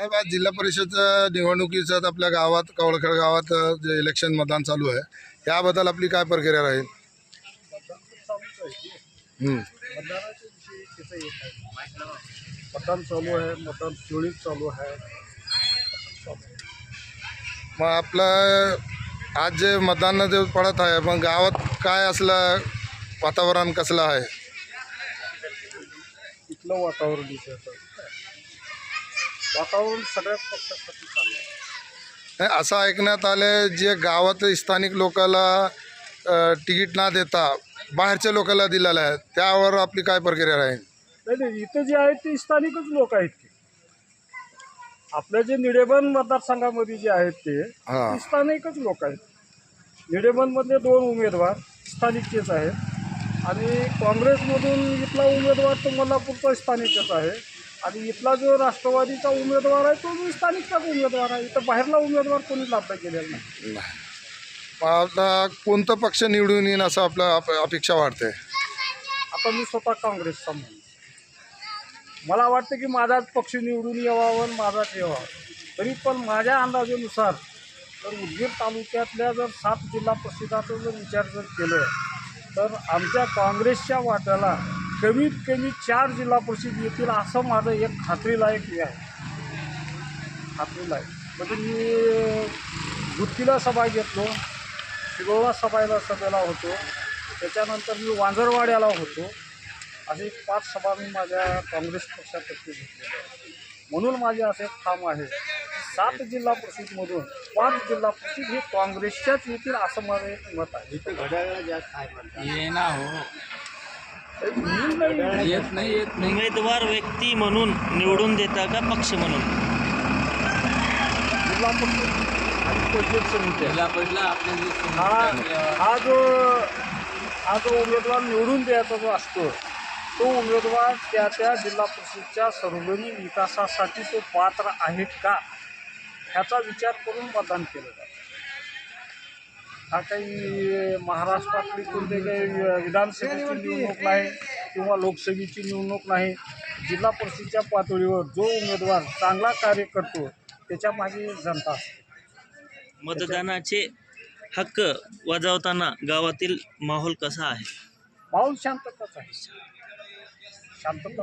साहेब आज जिल्हा परिषद निवडणुकीचं आपल्या गावात कवळखेड गावात जे इलेक्शन मतदान चालू आहे त्याबद्दल आपली काय प्रक्रिया राहील? मतदान चालू आहे मतदान चोळीत चालू आहे. मग आपलं आज जे मतदान जे पडत आहे मग गावात काय असलं वातावरण कसलं आहे? इथलं वातावरण वातावरण सगळ्याच पक्षासाठी चांगलं आहे. नाही, असं ऐकण्यात आलं जे गावात स्थानिक लोकाला अ, तिकीट ना देता बाहेरच्या लोकांना दिलेलं आहे त्यावर आपली काय प्रक्रिया राहील? नाही नाही इथं जे आहेत ते स्थानिकच लोक आहेत की. आपल्या जे निडेबन मतदारसंघामध्ये जे आहेत ते हां. ते स्थानिकच लोक आहेत. निडेबनमधले दोन उमेदवार स्थानिकचेच आहेत. आणि काँग्रेसमधून इथला उमेदवार तो मल्हापूरचा स्थानिकच आहे. आणि इथला जो राष्ट्रवादीचा उमेदवार आहे तो बी स्थानिकचाच उमेदवार आहे. इथं बाहेरला उमेदवार कोणी लाभता गेलेला नाही. मग आता कोणतं पक्ष निवडून येईन असं आपलं अप- अपेक्षा वाटते आता मी स्वतः काँग्रेसचा म्हणून मला वाटतं की माझाच पक्ष निवडून यावा आणि माझाच यावा. तरी पण माझ्या अंदाजानुसार जर उदगीर तालुक्यातल्या जर सात जिल्हा परिषदाचा जर विचार जर केलं तर आमच्या काँग्रेसच्या वाट्याला कमीत कमी चार जिल्हा परिषद येतील असं माझं एक खात्रीलायक हे आहे. खात्रीलायक म्हणजे मी गुत्तीला सभा घेतलो शिरोळा सभाला सभेला होतो. त्याच्यानंतर मी वांजरवाड्याला होतो. असे पाच सभा मी माझ्या काँग्रेस पक्षातर्फे घेतलेल्या आहेत. म्हणून माझे असे ठाम आहे. सात जिल्हा परिषदमधून पाच जिल्हा परिषद हे काँग्रेसच्याच येतील असं माझं एक मत आहे. ये ना हो मी नाही येत नाही येत नाही. उमेदवार व्यक्ती म्हणून निवडून देता का पक्ष म्हणून? जिल्हा परिषद समिती हा हा जो हा जो उमेदवार निवडून द्यायचा जो असतो तो उमेदवार त्या त्या जिल्हा परिषदच्या सर्वांगीण विकासासाठी तो पात्र आहे का? ह्याचा विचार करून मतदान केलं जातं. हा काही महाराष्ट्रातली कोणते काही विधानसभेची निवडणूक नाही किंवा लोकसभेची निवडणूक नाही जिल्हा परिषदच्या पातळीवर जो उमेदवार चांगला कार्य करतो त्याच्यामागे जनता मतदानाचे हक्क वाजवताना गावातील माहोल कसा आहे? माहोल शांतताच आहे. शांतता.